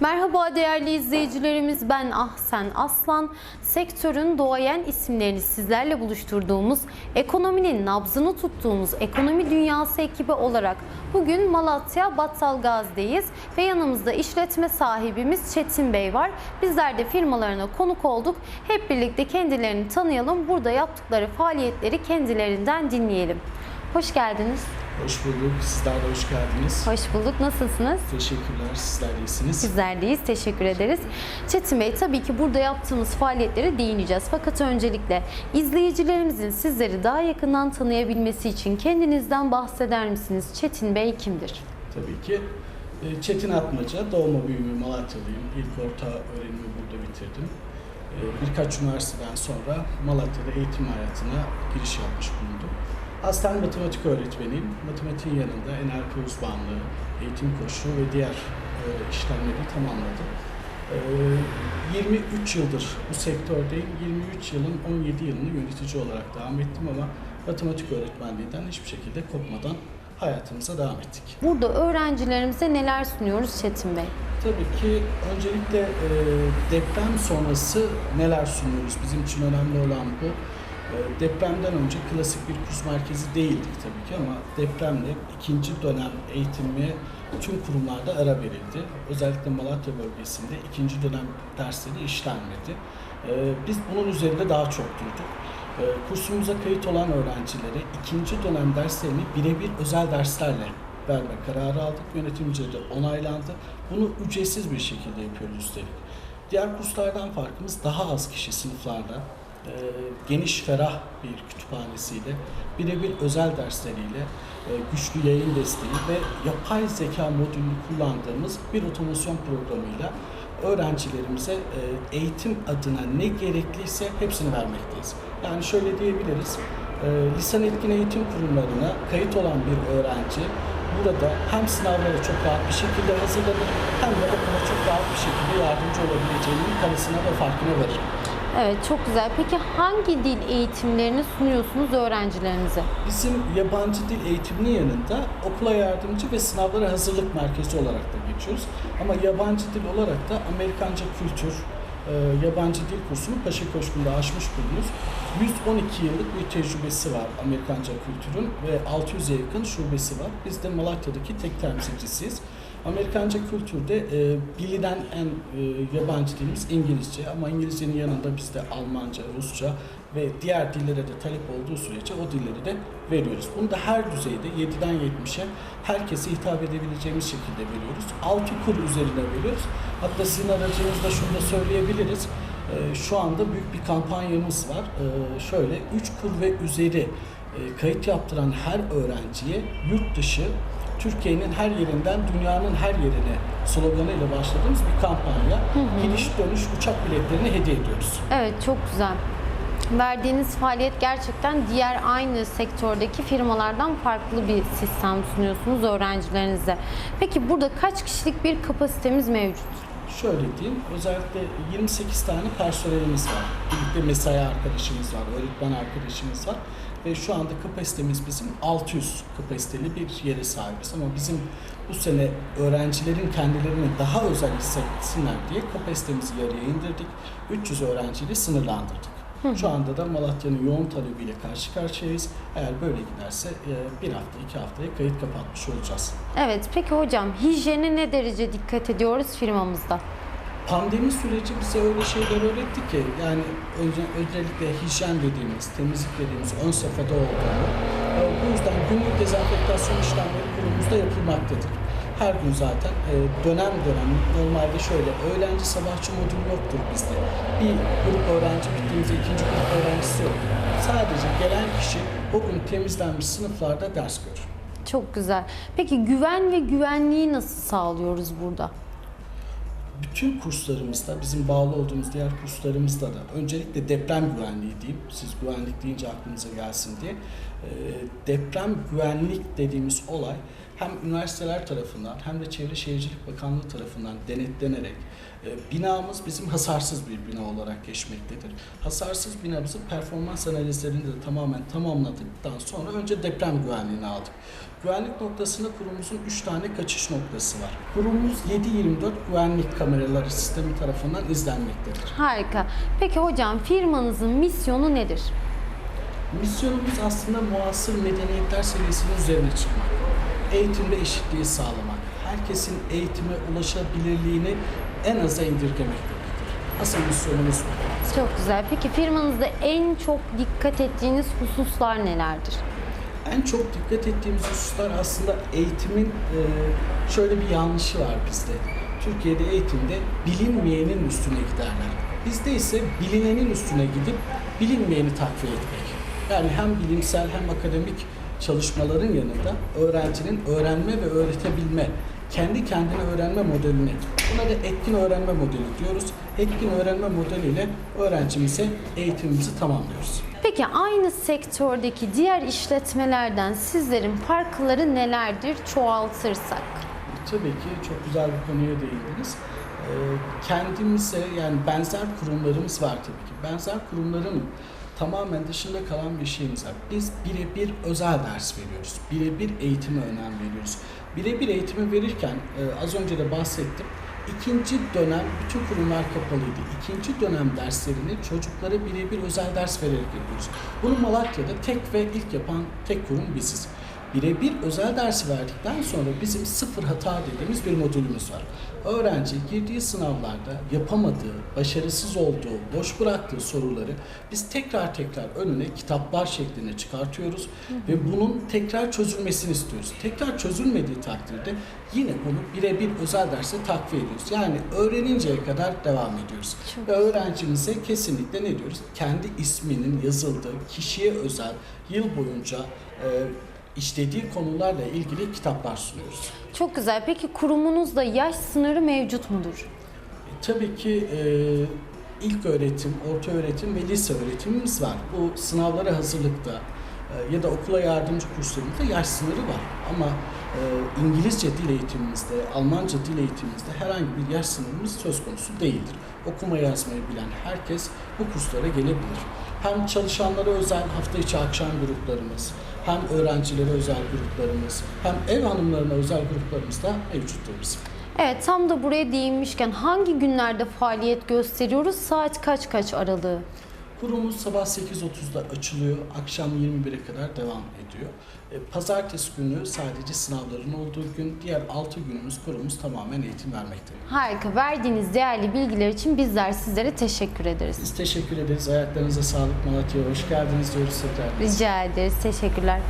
Merhaba değerli izleyicilerimiz ben Ahsen Aslan. Sektörün doğayan isimlerini sizlerle buluşturduğumuz, ekonominin nabzını tuttuğumuz Ekonomi Dünyası ekibi olarak bugün Malatya Battalgaz'deyiz ve yanımızda işletme sahibimiz Çetin Bey var. Bizler de firmalarına konuk olduk. Hep birlikte kendilerini tanıyalım. Burada yaptıkları faaliyetleri kendilerinden dinleyelim. Hoş geldiniz. Hoş bulduk. Sizler de hoş geldiniz. Hoş bulduk. Nasılsınız? Teşekkürler. Sizler de iyisiniz. Bizler deyiz. Teşekkür ederiz. Çetin Bey tabii ki burada yaptığımız faaliyetlere değineceğiz. Fakat öncelikle izleyicilerimizin sizleri daha yakından tanıyabilmesi için kendinizden bahseder misiniz? Çetin Bey kimdir? Tabii ki. e, Çetin Atmaca, doğma büyüme Malatyalıyım. İlk orta öğrenimi burada bitirdim. E, Birkaç üniversiteden sonra Malatya'da eğitim hayatına giriş yapmış bulundum. Aslen matematik öğretmeniyim. Matematiğin yanında NLP uzmanlığı, eğitim koçluğu ve diğer e, işlemleri tamamladım. E, 23 yıldır bu sektördeyim. 23 yılın 17 yılını yönetici olarak devam ettim ama matematik öğretmenliğinden hiçbir şekilde kopmadan hayatımıza devam ettik. Burada öğrencilerimize neler sunuyoruz Çetin Bey? Tabii ki öncelikle e, deprem sonrası neler sunuyoruz? Bizim için önemli olan bu. E, depremden önce klasik bir kurs merkezi değildik tabii ki ama depremle ikinci dönem eğitimi tüm kurumlarda ara verildi. Özellikle Malatya bölgesinde ikinci dönem dersleri işlenmedi. E, biz bunun üzerinde daha çok durduk. E, kursumuza kayıt olan öğrencilere ikinci dönem derslerini birebir özel derslerle verme kararı aldık. Yönetimce de onaylandı. Bunu ücretsiz bir şekilde yapıyoruz üstelik. Diğer kurslardan farkımız daha az kişi sınıflarda e, geniş ferah bir kütüphanesiyle birebir özel dersleriyle e, güçlü yayın desteği ve yapay zeka modülünü kullandığımız bir otomasyon programıyla öğrencilerimize e, eğitim adına ne gerekliyse hepsini vermekteyiz. Yani şöyle diyebiliriz, e, lisan etkin eğitim kurumlarına kayıt olan bir öğrenci burada hem sınavlara çok rahat bir şekilde hazırlanır hem de okula çok rahat bir şekilde yardımcı olabileceğinin kanısına ve farkına varır. Evet çok güzel. Peki hangi dil eğitimlerini sunuyorsunuz öğrencilerinize? Bizim yabancı dil eğitiminin yanında okula yardımcı ve sınavlara hazırlık merkezi olarak da geçiyoruz. Ama yabancı dil olarak da Amerikanca kültür, e, yabancı dil kursunu Paşa Köşkü'nde açmış bulunuyoruz. 112 yıllık bir tecrübesi var Amerikanca kültürün ve 600'e yakın şubesi var. Biz de Malatya'daki tek temsilcisiyiz. Amerikanca kültürde e, bilinen en e, yabancı dilimiz İngilizce ama İngilizcenin yanında bizde Almanca, Rusça ve diğer dillere de talep olduğu sürece o dilleri de veriyoruz. Bunu da her düzeyde 7'den 70'e herkese hitap edebileceğimiz şekilde veriyoruz. 6 kur üzerine veriyoruz. Hatta sizin aracınızda şunu da söyleyebiliriz. E, şu anda büyük bir kampanyamız var. E, şöyle 3 kur ve üzeri e, kayıt yaptıran her öğrenciye yurt dışı Türkiye'nin her yerinden dünyanın her yerine sloganıyla başladığımız bir kampanya. Gidiş dönüş uçak biletlerini hediye ediyoruz. Evet çok güzel. Verdiğiniz faaliyet gerçekten diğer aynı sektördeki firmalardan farklı bir sistem sunuyorsunuz öğrencilerinize. Peki burada kaç kişilik bir kapasitemiz mevcut? Şöyle diyeyim, özellikle 28 tane personelimiz var. Birlikte mesai arkadaşımız var, öğretmen arkadaşımız var. Ve şu anda kapasitemiz bizim 600 kapasiteli bir yere sahibiz. Ama bizim bu sene öğrencilerin kendilerini daha özel hissetsinler diye kapasitemizi yarıya indirdik. 300 öğrenciyle sınırlandırdık. Şu anda da Malatya'nın yoğun talebiyle karşı karşıyayız. Eğer böyle giderse e, bir hafta, iki haftaya kayıt kapatmış olacağız. Evet peki hocam hijyene ne derece dikkat ediyoruz firmamızda? Pandemi süreci bize öyle şeyler öğretti ki yani özellikle hijyen dediğimiz, temizlik dediğimiz ön safhada olduğunu e, bu yüzden günlük dezenfektasyon işlemleri kurumumuzda yapılmaktadır. Her gün zaten e, dönem dönem normalde şöyle öğlenci sabahçı modülü yoktur bizde. Bir grup öğrenci bittiğimizde ikinci grup öğrencisi yok. Sadece gelen kişi o gün temizlenmiş sınıflarda ders görür. Çok güzel. Peki güven ve güvenliği nasıl sağlıyoruz burada? bütün kurslarımızda, bizim bağlı olduğumuz diğer kurslarımızda da öncelikle deprem güvenliği diyeyim, siz güvenlik deyince aklınıza gelsin diye. Ee, deprem güvenlik dediğimiz olay hem üniversiteler tarafından hem de Çevre Şehircilik Bakanlığı tarafından denetlenerek e, binamız bizim hasarsız bir bina olarak geçmektedir. Hasarsız binamızın performans analizlerini de tamamen tamamladıktan sonra önce deprem güvenliğini aldık. Güvenlik noktasında kurumumuzun 3 tane kaçış noktası var. Kurumumuz 7-24 güvenlik kameraları sistemi tarafından izlenmektedir. Harika. Peki hocam firmanızın misyonu nedir? Misyonumuz aslında muasır medeniyetler seviyesinin üzerine çıkmak. Eğitimde eşitliği sağlamak. Herkesin eğitime ulaşabilirliğini en aza indirgemektedir. Asıl misyonumuz bu. Çok güzel. Peki firmanızda en çok dikkat ettiğiniz hususlar nelerdir? En çok dikkat ettiğimiz hususlar aslında eğitimin e, şöyle bir yanlışı var bizde. Türkiye'de eğitimde bilinmeyenin üstüne giderler. Bizde ise bilinenin üstüne gidip bilinmeyeni takviye etmek. Yani hem bilimsel hem akademik çalışmaların yanında öğrencinin öğrenme ve öğretebilme, kendi kendine öğrenme modelini, buna da etkin öğrenme modeli diyoruz. Etkin öğrenme modeliyle öğrencimize eğitimimizi tamamlıyoruz. Peki aynı sektördeki diğer işletmelerden sizlerin farkları nelerdir çoğaltırsak? Tabii ki çok güzel bir konuya değindiniz. Ee, Kendimize yani benzer kurumlarımız var tabii ki. Benzer kurumların tamamen dışında kalan bir şeyimiz var. Biz birebir özel ders veriyoruz. Birebir eğitime önem veriyoruz. Birebir eğitimi verirken e, az önce de bahsettim. İkinci dönem bütün kurumlar kapalıydı. İkinci dönem derslerini çocuklara birebir özel ders vererek yapıyoruz. Bunu Malatya'da tek ve ilk yapan tek kurum biziz. Birebir özel dersi verdikten sonra bizim sıfır hata dediğimiz bir modülümüz var. Öğrenci girdiği sınavlarda yapamadığı, başarısız olduğu, boş bıraktığı soruları biz tekrar tekrar önüne kitaplar şeklinde çıkartıyoruz ve bunun tekrar çözülmesini istiyoruz. Tekrar çözülmediği takdirde yine bunu birebir özel derse takviye ediyoruz. Yani öğreninceye kadar devam ediyoruz. Çok Ve öğrencimize kesinlikle ne diyoruz? Kendi isminin yazıldığı kişiye özel yıl boyunca e, işlediği konularla ilgili kitaplar sunuyoruz. Çok güzel. Peki kurumunuzda yaş sınırı mevcut mudur? E, tabii ki e, ilk öğretim, orta öğretim ve lise öğretimimiz var. Bu sınavlara hazırlıkta e, ya da okula yardımcı kurslarımızda yaş sınırı var. Ama e, İngilizce dil eğitimimizde, Almanca dil eğitimimizde herhangi bir yaş sınırımız söz konusu değildir. Okuma yazmayı bilen herkes bu kurslara gelebilir. Hem çalışanlara özel hafta içi akşam gruplarımız, hem öğrencilere özel gruplarımız, hem ev hanımlarına özel gruplarımız da mevcuttur bizim. Evet tam da buraya değinmişken hangi günlerde faaliyet gösteriyoruz? Saat kaç kaç aralığı? Kurumuz sabah 8.30'da açılıyor, akşam 21'e kadar devam ediyor. E, Pazartesi günü sadece sınavların olduğu gün, diğer 6 günümüz kurumumuz tamamen eğitim vermekte. Harika. Verdiğiniz değerli bilgiler için bizler sizlere teşekkür ederiz. Biz teşekkür ederiz. Ayaklarınıza sağlık Malatya'ya hoş geldiniz diyoruz tekrar. Rica ederiz. Teşekkürler.